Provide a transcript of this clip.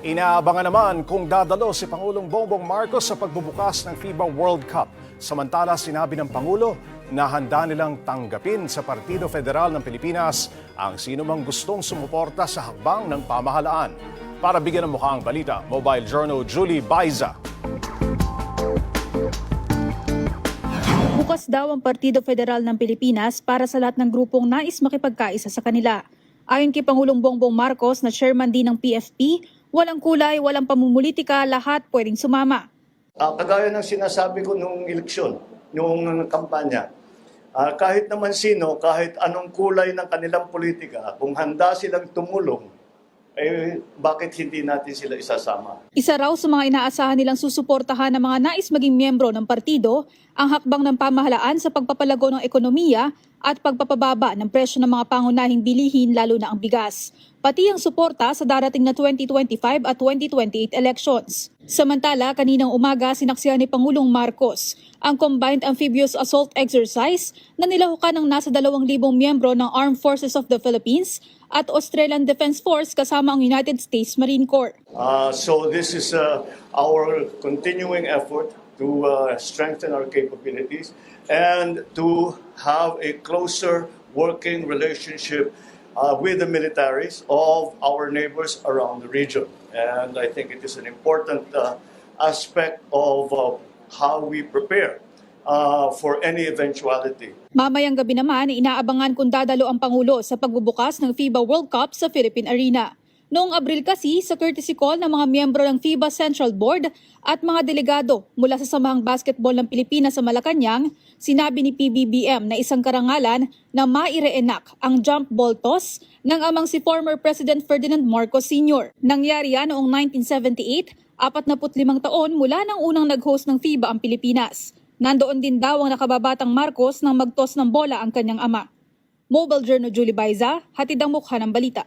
Inaabangan naman kung dadalo si Pangulong Bongbong Marcos sa pagbubukas ng FIBA World Cup. Samantala, sinabi ng Pangulo na handa nilang tanggapin sa Partido Federal ng Pilipinas ang sino mang gustong sumuporta sa hakbang ng pamahalaan. Para bigyan ng mukha ang balita, Mobile Journal Julie Baiza. Bukas daw ang Partido Federal ng Pilipinas para sa lahat ng grupong nais makipagkaisa sa kanila. Ayon kay Pangulong Bongbong Marcos na chairman din ng PFP, walang kulay, walang pamumulitika, lahat pwedeng sumama. Ah, kagaya ng sinasabi ko nung eleksyon, nung kampanya, ah, kahit naman sino, kahit anong kulay ng kanilang politika, kung handa silang tumulong, eh bakit hindi natin sila isasama? Isa raw sa mga inaasahan nilang susuportahan ng mga nais maging miyembro ng partido ang hakbang ng pamahalaan sa pagpapalago ng ekonomiya at pagpapababa ng presyo ng mga pangunahing bilihin lalo na ang bigas. Pati ang suporta sa darating na 2025 at 2028 elections. Samantala, kaninang umaga sinaksihan ni Pangulong Marcos ang Combined Amphibious Assault Exercise na nilahukan ng nasa 2,000 miyembro ng Armed Forces of the Philippines at Australian Defense Force kasama ang United States Marine Corps. Ah, so this is uh, our continuing effort to uh, strengthen our capabilities and to have a closer working relationship uh, with the militaries of our neighbors around the region. And I think it is an important uh, aspect of uh, how we prepare uh, for any eventuality. Mamayang gabi naman, inaabangan kung dadalo ang Pangulo sa pagbubukas ng FIBA World Cup sa Philippine Arena. Noong Abril kasi, sa courtesy call ng mga miyembro ng FIBA Central Board at mga delegado mula sa Samahang Basketball ng Pilipinas sa Malacanang, sinabi ni PBBM na isang karangalan na maireenak ang jump ball toss ng amang si former President Ferdinand Marcos Sr. Nangyari yan noong 1978, 45 taon mula nang unang nag-host ng FIBA ang Pilipinas. Nandoon din daw ang nakababatang Marcos nang magtos ng bola ang kanyang ama. Mobile Journal Julie Baiza, hatid ang mukha ng balita.